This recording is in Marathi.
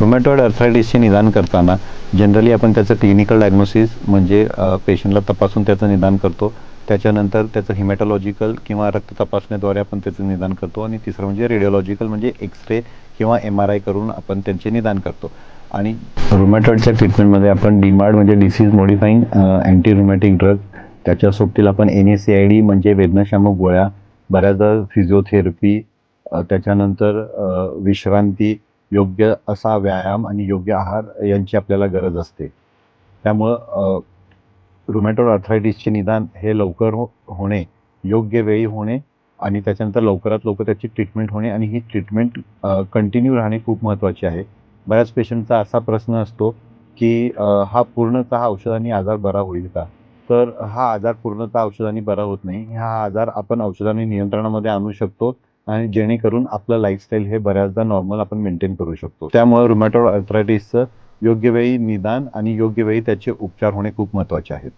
रुमॅटॉइड अर्थरायटिसचे निदान करताना जनरली आपण त्याचं क्लिनिकल डायग्नोसिस म्हणजे पेशंटला तपासून त्याचं निदान करतो. त्याच्यानंतर त्याचं हिमॅटॉलॉजिकल किंवा रक्त तपासण्याद्वारे आपण त्याचं निदान करतो. आणि तिसरं म्हणजे रेडिओलॉजिकल म्हणजे एक्स रे किंवा एम आर आय करून आपण त्यांचे निदान करतो. आणि रुमॅटॉइडच्या ट्रीटमेंटमध्ये आपण डिमार्ड म्हणजे disease modifying anti rheumatic drug त्याच्या सोबतीला आपण N A C I D म्हणजे वेदनाशामक गोळ्या बऱ्याचदा फिजिओथेरपी त्याच्यानंतर विश्रांती योग्य असा व्यायाम आणि योग्य आहार यांची आपल्याला गरज असते. त्यामुळं रुमॅटोड अर्थरायटिसचे निदान हे लवकर हो होणे योग्य वेळी होणे आणि त्याच्यानंतर लवकरात लवकर त्याची ट्रीटमेंट होणे आणि ही ट्रीटमेंट कंटिन्यू राहणे खूप महत्त्वाचे आहे. बऱ्याच पेशंटचा असा प्रश्न असतो की हा पूर्णतः औषधांनी आजार बरा होईल का? तर हा आजार पूर्णतः औषधांनी बरा होत नाही. हा आजार आपण औषधांनी नियंत्रणामध्ये आणू शकतो. आणि जेणेकरून आपलं लाईफस्टाईल हे बऱ्याचदा नॉर्मल आपण मेंटेन करू शकतो. त्यामुळे रुमॅटॉइड अर्थरायटिसचं योग्य वेळी निदान आणि योग्य वेळी त्याचे उपचार होणे खूप महत्त्वाचे आहेत.